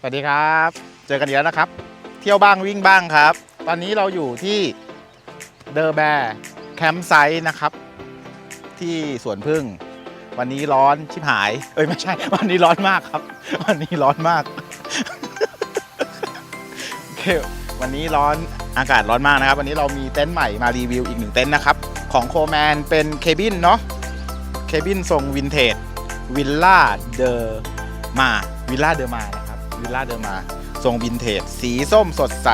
สวัสดีครับ เจอกันอีกแล้วนะครับ เที่ยวบ้างวิ่งบ้างครับ ตอนนี้เราอยู่ที่เดอ r แบร์แคมป์ไซต์นะครับ ที่สวนพึ่ง วันนี้ร้อนชิบหาย เอ้ยไม่ใช่ วันนี้ร้อนมากครับ วันนี้ร้อนมากโอเควันนี้ร้อนอากาศร้อนมากนะครับ วันนี้เรามีเต็นท์ใหม่มารีวิวอีกหนึ่งเต็นท์นะครับ ของโคแมนเป็นเคบินเนาะเคบินทรงวินเทจวิลล่าเดอมาวิลล่าเดอมานะ วิลล่าเดอมาทรงวินเทจ สีส้มสดใส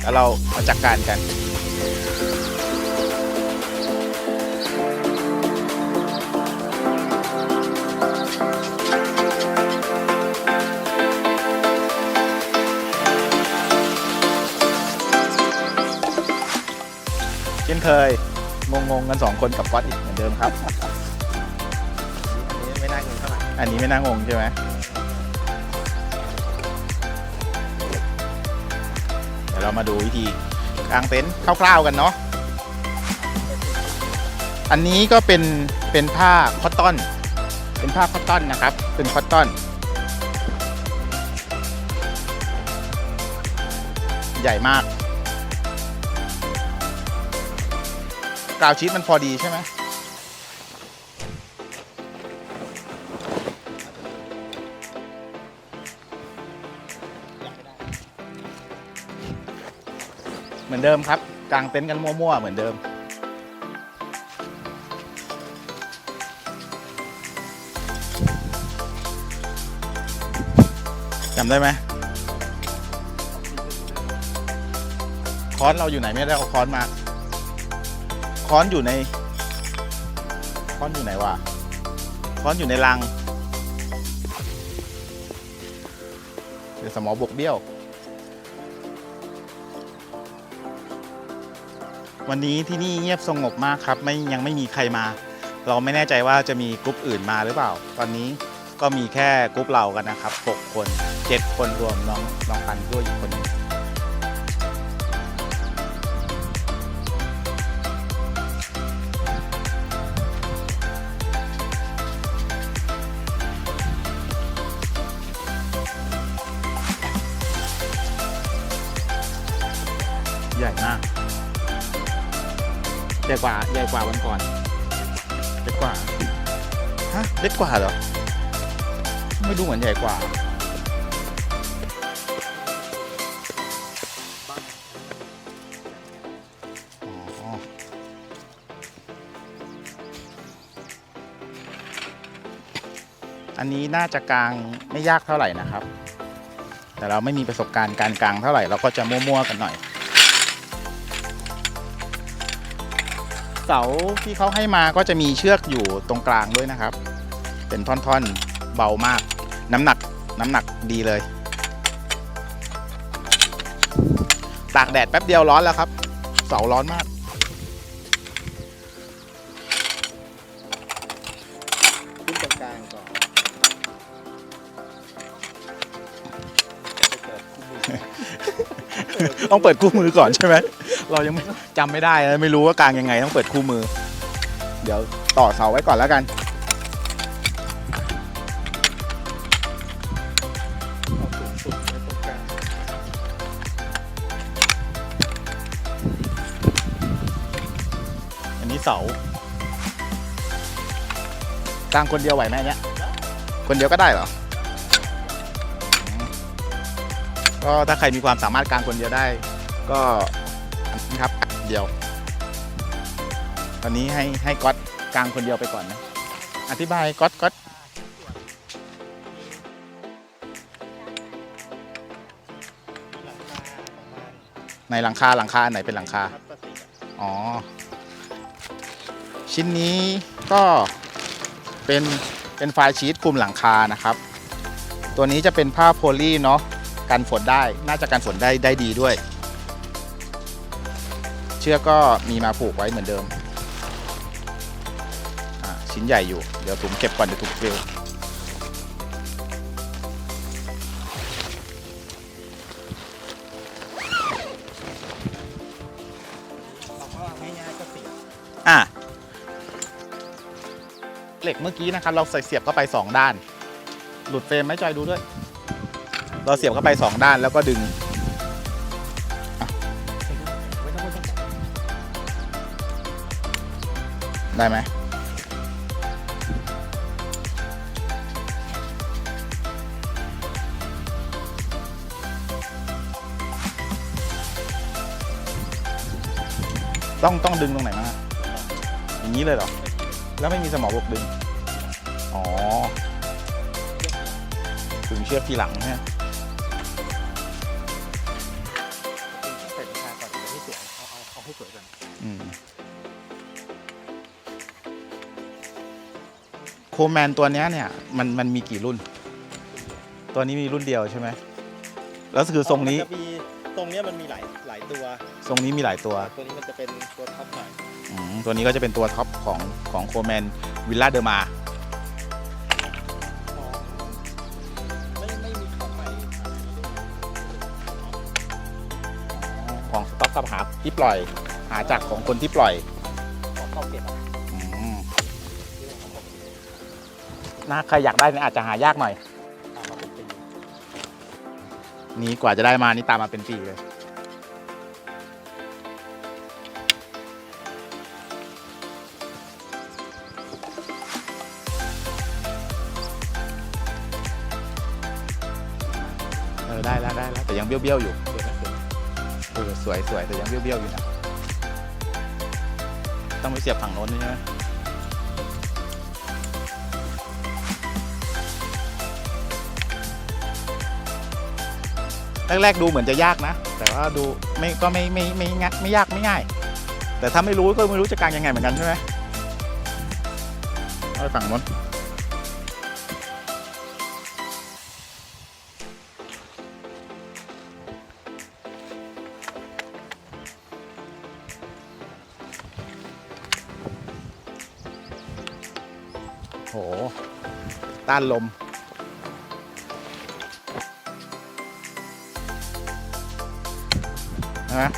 แล้วเรามาจัดกการกันเช่นเคยงงงๆกันสองคนกับก๊อตอีกเหมือนเดิมครับ อันนี้ไม่น่าเงินเท่าไหร่ อันนี้ไม่น่างงใช่ไหม เรามาดูวิธีกางเต็นท์คร่าวๆกันเนาะอันนี้ก็เป็นเป็นผ้าคอตตอน เป็นผ้าคอตตอนนะครับ เป็นคอตตอน ใหญ่มาก กาวชีสมันพอดีใช่ไหม มือนเดิมครับกางเต็นท์กันมั่วๆเหมือนเดิม จำได้ไหมค้อนเราอยู่ไหนไม่ได้เอาค้อนมา ค้อนอยู่ใน ค้อนอยู่ไหนวะ ค้อนอยู่ในรัง เดี๋ยวสมอบวกเบี้ยว วันนี้ที่นี่เงียบสงบมากครับไม่ยังไม่มีใครมา เราไม่แน่ใจว่าจะมีกลุ่มอื่นมาหรือเปล่า ตอนนี้ก็มีแค่กลุ่มเรากันนะครับ6คน 7 คนรวมน้องน้องปันด้วยอีกคนนึงใหญ่มาก ใหญ่กว่าใหญ่กว่าวันก่อนเล็กกว่าฮะเล็กกว่าเหรอไม่ดูเหมือนใหญ่กว่าอ๋ออันนี้น่าจะกลางไม่ยากเท่าไหร่นะครับ แต่เราไม่มีประสบการณ์การกลางเท่าไหร่เราก็จะมั่วๆกันหน่อย สาที่เขาให้มาก็จะมีเชือกอยู่ตรงกลางด้วยนะครับ เป็นท่อนๆเบามาก น้ำหนักน้ำหนักดีเลย ตากแดดแป๊บเดียวร้อนแล้วครับ เสาร้อนมากขึ้นตรงกลางก่อนไปเปิดคู่มือต้องเปิดคู่มือก่อนใช่ไหม เรายังไม่จำไม่ได้นะไม่รู้ว่ากลางยังไงต้องเปิดคู่มือ เดี๋ยวต่อเสาไว้ก่อนแล้วกัน อันนี้เสากลางคนเดียวไหวไหมอันเนี้ย คนเดียวก็ได้เหรอก็ถ้าใครมีความสามารถกลางคนเดียวได้ ก็ เดียว ตอนนี้ให้ให้ก๊อตกลางคนเดียวไปก่อนนะ อธิบายก๊อตก๊อตในหลังคาหลังคาอันไหนเป็นหลังคาอะอ๋อ ชิ้นนี้ก็เป็นเป็นไฟล์ชีตคลุมหลังคานะครับ ตัวนี้จะเป็นผ้าโพลีเนาะกันฝนได้ น่าจะกันฝนได้ได้ดีด้วย เชือกก็มีมาผูกไว้เหมือนเดิมอ่าชิ้นใหญ่อยู่ เดี๋ยวถุงเก็บก่อนเดี๋ยวถุงเฟลเราก็ง่ายๆก็เสียอะเหล็กเมื่อกี้นะครับเราใส่เสียบเข้าไป 2 ด้าน หลุดเฟรมไหมจอยดูด้วย เราเสียบเข้าไปสองด้านแล้วก็ดึง ได้ไหมต้องต้องดึงตรงไหนมาอย่างนี้เลยเหรอ แล้วไม่มีสมอบกดึง อ๋อ ถึงเชือกทีหลังใช่ แมนตัวเนี้ยเนี่ยมันมันมีกี่รุ่น ตัวนี้มีรุ่นเดียวใช่ไหมแล้วคือทรงนี้ มัจะมีตรงเนี้ยมันมีหลายหลายตัวทรงนี้มีหลายตัวตัวนี้มันจะเป็นตัวท็อปหน่อยอืมตัวนี้ก็จะเป็นตัวท็อปของของโคแมนวิลล่าเดอร์มา ไม่ไม่มีของใหม่ของสต็อกกับหาที่ปล่อย หาจากของคนที่ปล่อย ของเข้าเก็บอะ น่าใครอยากได้เนี่ยอาจจะหายากหน่อย นี้กว่าจะได้มานี่ตามมาเป็นปีเลย เออได้แล้วได้แล้วแต่ยังเบี้ยวๆอยู่เออสวยสวยแต่ยังเบี้ยวๆอยู่นะต้องไปเสียบฝั่งโน้นใช่ไหม แรกๆดูเหมือนจะยากนะ แต่ว่าดูไม่ก็ไม่ไม่ไม่งัดไม่ยากไม่ง่าย แต่ถ้าไม่รู้ก็ไม่รู้จะกางยังไงเหมือนกันใช่ไหมเอาไปฝั่งโน้นโหต้านลม ใช่ไหม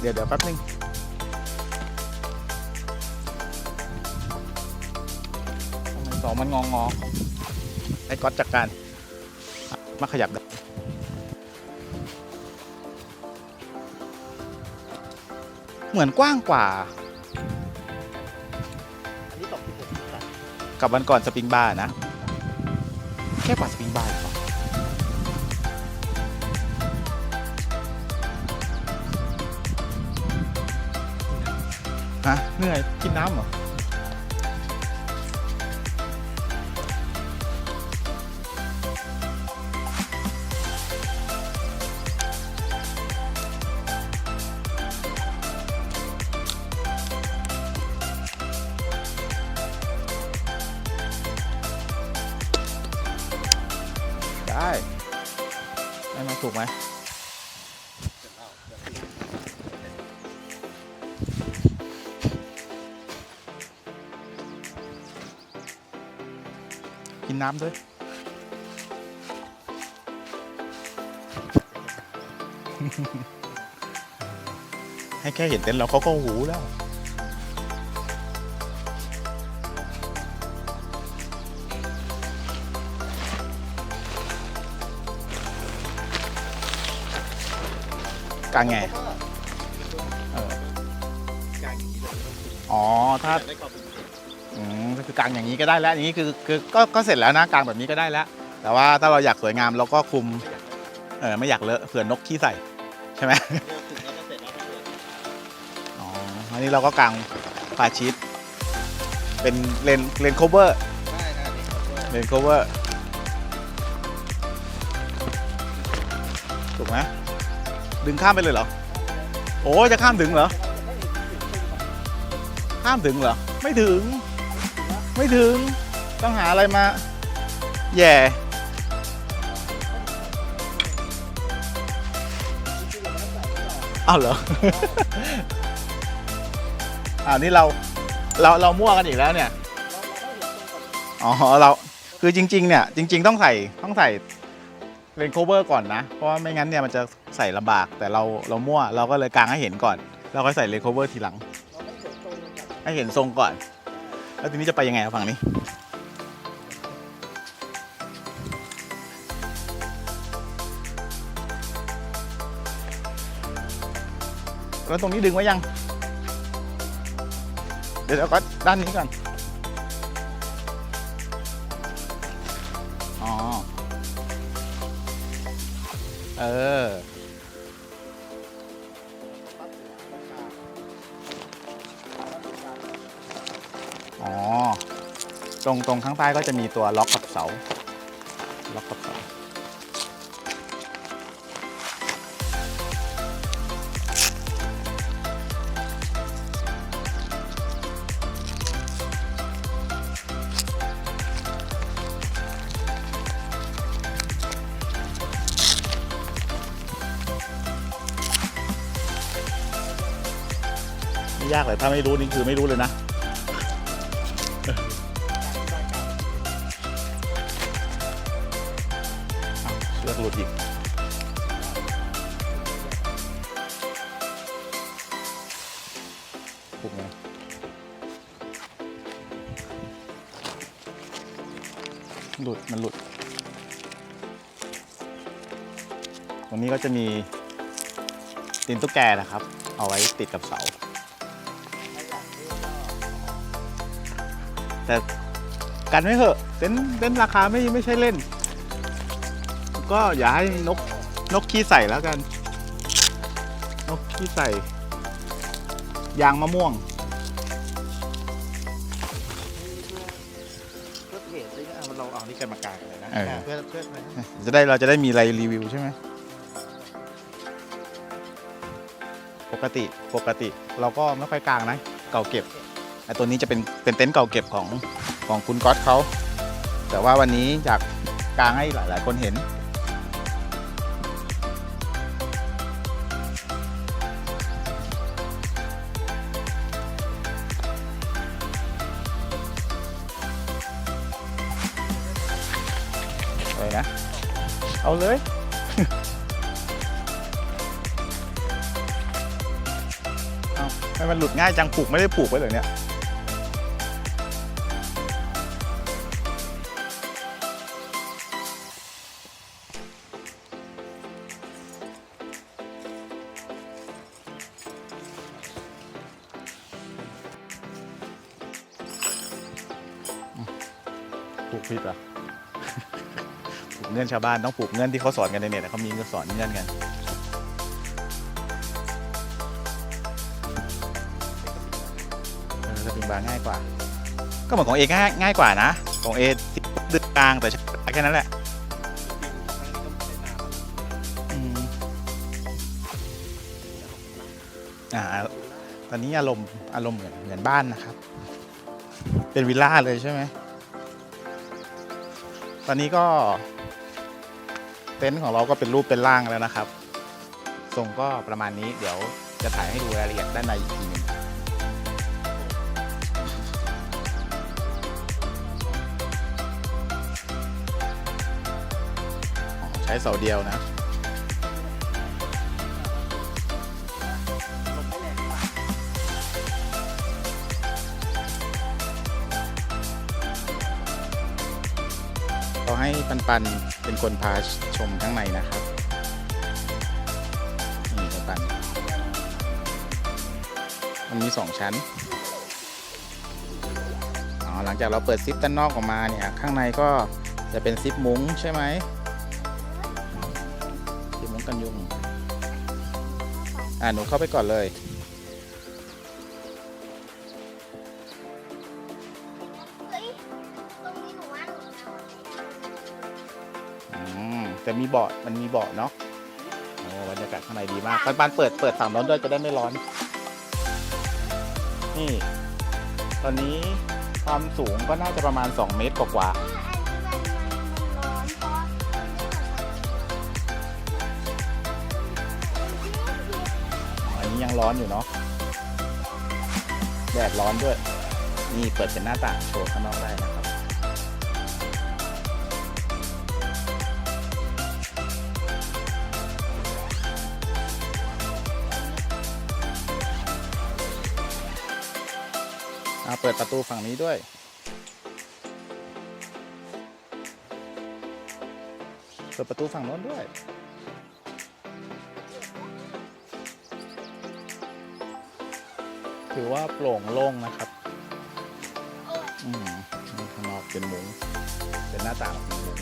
เดี๋ยวเดี๋ยวแป๊บนึงทำไมสองมันงองอไอ้ก๊อตจัดการอะมาขยับได้เหมือนกว้างกว่า อันนี้ตกที่ผมตัดกับวันก่อนสปริงบาร์นะ แค่กว่าสปริงบาร์อีกเหรอฮะเหนื่อยกินน้ำเหรอ ได้ได้ไหมถูกไหมกินน้ำด้วยให้แค่เห็นเต็นท์เราเขาก็หูแล้ว กลางไงเอออ๋อถ้าแต่ได้ความเป็นอืมก็คือกางอย่างนี้ก็ได้แล้วอย่างนี้คือคือก็ก็เสร็จแล้วนะกางแบบนี้ก็ได้แล้ว แต่ว่าถ้าเราอยากสวยงามเราก็คุมเออไม่อยากเลอะเผื่อนกขี้ใส่ใช่ไหมอ๋ออันนี้เราก็กางปาชีสเป็นเลนเลนโคเวอร์เลนโคเวอร์ถูกไหม ดึงข้ามไปเลยเหรอ โอ้จะข้ามถึงเหรอ ข้ามถึงเหรอ ไม่ถึง ไม่ถึง ต้องหาอะไรมา แย่อ้าวเหรออ้านี่เรา เรา เรามั่วกันอีกแล้วเนี่ย อ๋อ เรา คือจริง ๆ เนี่ย จริง ๆ ต้องใส่ ต้องใส่ เลนโคเวอร์ก่อนนะ เพราะว่าไม่งั้นเนี่ยมันจะใส่ลำบากแต่เราเรามั่วเราก็เลยกางให้เห็นก่อน เราก็ใส่เลนโคเวอร์ทีหลัง ให้เห็นทรงก่อน แล้วทีนี้จะไปยังไงครับฝั่งนี้ แล้วตรงนี้ดึงไว้ยัง เดี๋ยวเราก็ด้านนี้ก่อน เออ อ๋อ ตรงตรงข้างใต้ก็จะมีตัวล็อกกับเสา ล็อกกับเสา ไม่ยากเลยถ้าไม่รู้นี่คือไม่รู้เลยนะเชือกหลุดอีกถูกไหมหลุด มันหลุด ตรงนี้ก็จะมีตีนตุ๊กแกนะครับ เอาไว้ติดกับเสา แต่กันไม่เหอะเต็นท์เต็นท์ราคาไม่ไม่ใช่เล่น ก็อย่าให้นกนกขี้ใส่แล้วกัน นกขี้ใส่ ยางมะม่วงเพื่อเพจเลยก็เอาเราเอานี่กันมากางเลยนะเออเพื่อเพื่ออะไรนะจะได้เราจะได้มีอะไรรีวิวใช่ไหมปกติปกติ เราก็ไม่ค่อยกลางนะ เก่าเก็บ ไอ้ตัวนี้จะเป็นเป็นเต็นท์เก่าเก็บของของคุณก๊อตเขา แต่ว่าวันนี้อยากกลางให้หลาย ๆ คนเห็น เลยนะ เอาเลยเอาให้มันหลุดง่ายจัง ผูกไม่ได้ผูกไว้เลยเนี่ย ผิดเหรอะผูกเงื่อนชาวบ้านต้องผูกเงื่อนที่เขาสอนกันในเน็ตอะเขามีเงื่อนสอนเงื่อนกัน เออสปริงบาร์ง่ายกว่า ก็เหมือนของเอง่ายง่ายกว่านะ ของเอดึกกลางแต่ใช้แค่นั้นแหละอืมอ่า ตอนนี้อารมณ์อารมณ์เหมือนเหมือนบ้านนะครับ เป็นวิลล่าเลยใช่ไหม อนนี้ก็เต็นท์ของเราก็เป็นรูปเป็นร่างแล้วนะครับ ทรงก็ประมาณนี้เดี๋ยวจะถ่ายให้ดูรายละเอียดด้านในอีกทีหนึงใช้เสาเดียวนะ ให้ปันปันเป็นคนพาชมข้างในนะครับ นี่ปันปันมันมีสองชั้นอ๋อหลังจากเราเปิดซิปด้านนอกออกมาเนี่ย ข้างในก็จะเป็นซิปมุ้งใช่ไหมซิปมุ้งกันยุง อ่าหนูเข้าไปก่อนเลย แต่มีเบาะมันมีเบาะเนาะโอ้บรรยากาศข้างในดีมากปันปันเปิดเปิดฝั่งโน้นด้วยจะได้ไม่ร้อน นี่ ตอนนี้ความสูงก็น่าจะประมาณ 2 เมตรกว่าอันนี้มันมันร้อนเพราะๆอันนี้ยังร้อนอยู่เนาะแดดร้อนด้วย นี่เปิดเป็นหน้าต่างโชว์ข้างนอกได้นะ เปิดประตูฝั่งนี้ด้วย เปิดประตูฝั่งโน้นด้วย ถือว่าโปร่งโล่งนะครับ อืมข้างนอกเป็นมุ้งเป็นหน้าต่างเป็นมุ้ง